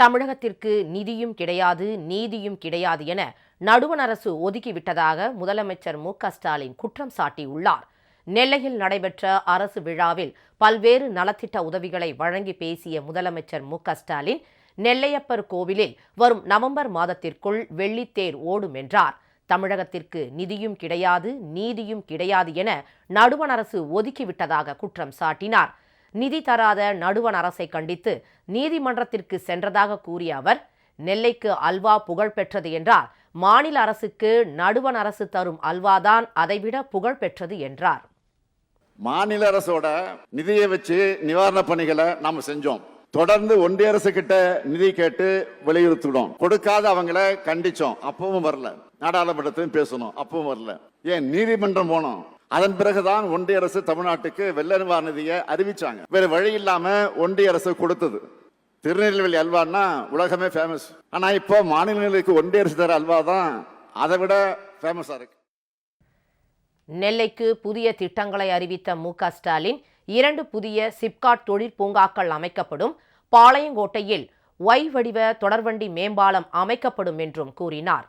தமிழகத்திற்கு நிதியும் கிடையாது நீதியும் கிடையாது என நடுவண் அரசு ஒதுக்கிவிட்டதாக முதலமைச்சர் மு ஸ்டாலின் குற்றம் சாட்டியுள்ளார். நெல்லையில் நடைபெற்ற அரசு விழாவில் பல்வேறு நலத்திட்ட உதவிகளை வழங்கி பேசிய முதலமைச்சர் மு ஸ்டாலின் நெல்லையப்பர் கோவிலில் வரும் நவம்பர் மாதத்திற்குள் வெள்ளித்தேர் ஓடும் என்றார். தமிழகத்திற்கு நிதியும் கிடையாது நீதியும் கிடையாது என நடுவண் அரசு ஒதுக்கிவிட்டதாக குற்றம் சாட்டினார். நிதி தராத நடுவண் அரசை கண்டித்து நீதிமன்றத்திற்கு சென்றதாக கூறிய அவர் நெல்லைக்கு அல்வா புகழ் பெற்றது என்றால் மாநில அரசுக்கு நடுவண் அரசு தரும் அல்வாதான் அதைவிட புகழ் பெற்றது என்றார். மாநில அரசோட நிதியை வச்சு நிவாரண பணிகளை நாம செஞ்சோம். தொடர்ந்து ஒன்றிய அரசு கிட்ட நிதி கேட்டு வலியுறுத்திடும் கொடுக்காத அவங்கள கண்டிச்சோம். அப்பவும் வரல. நாடாளுமன்றத்திலும் பேசணும். அப்பவும் வரல. ஏன் நீதிமன்றம் போனோம். அதன் பிறகுதான் ஒன்றிய அரசு தமிழ்நாட்டுக்கு வெள்ள நிவாரண நிதியை அறிவிச்சாங்க. வேற வழி இல்லாம ஒன்றிய அரசு கொடுத்தது. திருநெல்வேலி அல்வான்னா உலகமே ஃபேமஸ் ஆனா இப்போ மாநிலங்களுக்கு ஒன்றிய அரசு தர அல்வா தான் அதை விட ஃபேமஸா இருக்கு. நெல்லைக்கு புதிய திட்டங்களை அறிவித்த மு க ஸ்டாலின் இரண்டு புதிய சிப்காட் தொழிற்பூங்காக்கள் அமைக்கப்படும். பாளையங்கோட்டையில் ஒய் வடிவ தொடர்வண்டி மேம்பாலம் அமைக்கப்படும் என்றும் கூறினார்.